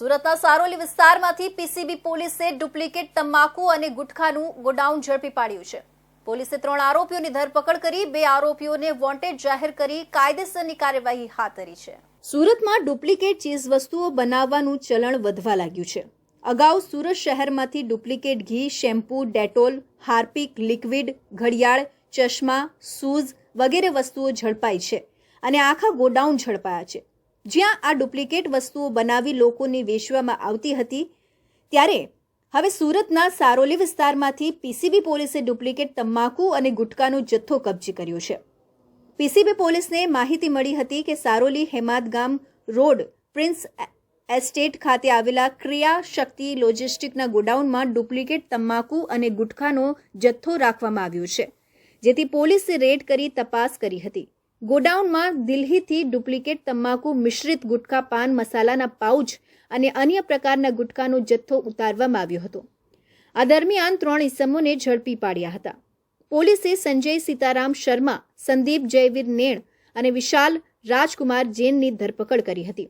સુરતના સારોલી વિસ્તારમાંથી પીસીબી પોલીસે ડુપ્લિકેટ તમાકુ અને ગુટખાનું ગોડાઉન ઝડપી પાડ્યું છે. પોલીસે ત્રણ આરોપીઓની ધરપકડ કરી, બે આરોપીઓને વોન્ટેડ જાહેર કરી કાયદેસરની કાર્યવાહી હાથ ધરી છે. સુરતમાં ડુપ્લિકેટ ચીજ વસ્તુઓ બનાવવાનું ચલણ વધવા લાગ્યું છે. અગાઉ સુરત શહેરમાંથી ડુપ્લિકેટ ઘી, શેમ્પૂ, ડેટોલ, હાર્પિક, લિક્વિડ, ઘડિયાળ, ચશ્મા શૂઝ વગેરે વસ્તુઓ ઝડપાઈ છે અને આખા ગોડાઉન ઝડપાયા છે. જ્યાં આ ડુપ્લિકેટ વસ્તુઓ બનાવી લોકોને વેચવામાં આવતી હતી, ત્યારે હવે સુરતના સારોલી વિસ્તારમાંથી પીસીબી પોલીસે ડુપ્લિકેટ તમાકુ અને ગુટકાનો જથ્થો કબજે કર્યો છે. પીસીબી પોલીસને માહિતી મળી હતી કે સારોલી હેમાદ ગામ રોડ પ્રિન્સ એસ્ટેટ ખાતે આવેલા ક્રિયા શક્તિ લોજિસ્ટિકના ગોડાઉનમાં ડુપ્લિકેટ તમાકુ અને ગુટખાનો જથ્થો રાખવામાં આવ્યો છે, જેથી પોલીસે રેડ કરી તપાસ કરી હતી. ગોડાઉનમાં દિલ્હીથી ડુપ્લિકેટ તમાકુ મિશ્રિત ગુટખા પાન, મસાલાના પાઉચ અને અન્ય પ્રકારના ગુટખાનો જથ્થો ઉતારવામાં આવ્યો હતો. આ દરમિયાન ત્રણ ઇસમોને ઝડપી પાડ્યા હતા. પોલીસે સંજય સીતારામ શર્મા, સંદીપ જયવીર નેણ અને વિશાલ રાજકુમાર જૈનની ધરપકડ કરી હતી.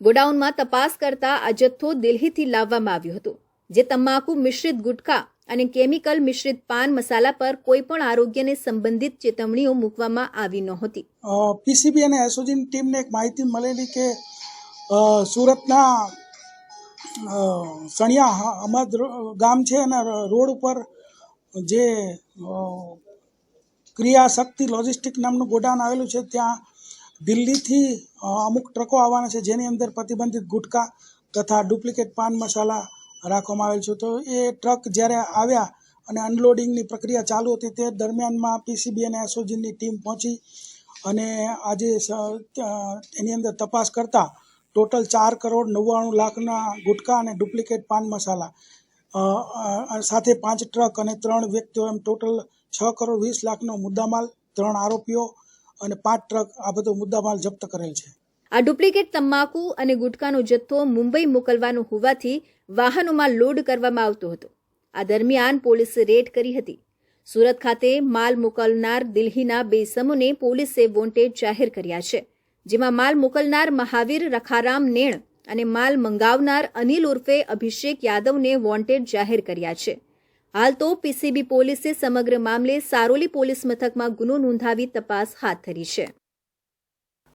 ગોડાઉનમાં તપાસ કરતા આ જથ્થો દિલ્હીથી લાવવામાં આવ્યો હતો. જે તમાકુ મિશ્રિત ગુટખા અને કેમિકલ મિશ્રિત પાન મસાલા પર કોઈ પણ આરોગ્યને સંબંધિત ચેતવણીઓ મૂકવામાં આવી નહોતી. પીસીબી અને એસઓજીની ટીમને એક માહિતી મળેલી કે સુરતના સણિયા અમદ ગામ છે અને રોડ ઉપર જે ક્રિયાશક્તિ લોજિસ્ટિક નામનું ગોડાઉન આવેલું છે, ત્યાં દિલ્હીથી અમુક ટ્રકો આવવાના છે, જેની અંદર પ્રતિબંધિત ગુટકા તથા ડુપ્લિકેટ પાન મસાલા રાખવામાં આવેલ છે. તો એ ટ્રક જ્યારે આવ્યા અને અનલોડિંગની પ્રક્રિયા ચાલુ હતી, તે દરમિયાનમાં પીસીબી અને એસઓજીની ટીમ પહોંચી અને આજે એની અંદર તપાસ કરતા ટોટલ ચાર કરોડ નવ્વાણું લાખના ગુટકા અને ડુપ્લિકેટ પાન મસાલા સાથે પાંચ ટ્રક અને ત્રણ વ્યક્તિઓ એમ ટોટલ છ કરોડ વીસ લાખનો મુદ્દામાલ, ત્રણ આરોપીઓ અને પાંચ ટ્રક આ બધો મુદ્દામાલ જપ્ત કરેલ છે. આ ડુપ્લિકેટ તમાકુ અને ગુટકાનો જથ્થો મુંબઈ મોકલવાનો હોવાથી વાહનોમાં લોડ કરવામાં આવતો હતો. આ દરમિયાન પોલીસે રેડ કરી હતી. સુરત ખાતે માલ મોકલનાર દિલ્હીના બે સમૂહને પોલીસે વોન્ટેડ જાહેર કર્યા છે, જેમાં માલ મોકલનાર મહાવીર રખારામ નેણ અને માલ મંગાવનાર અનિલ ઉર્ફે અભિષેક યાદવને વોન્ટેડ જાહેર કર્યા છે. હાલ તો પીસીબી પોલીસે સમગ્ર મામલે સારોલી પોલીસ મથકમાં ગુનો નોંધાવી તપાસ હાથ ધરી છે.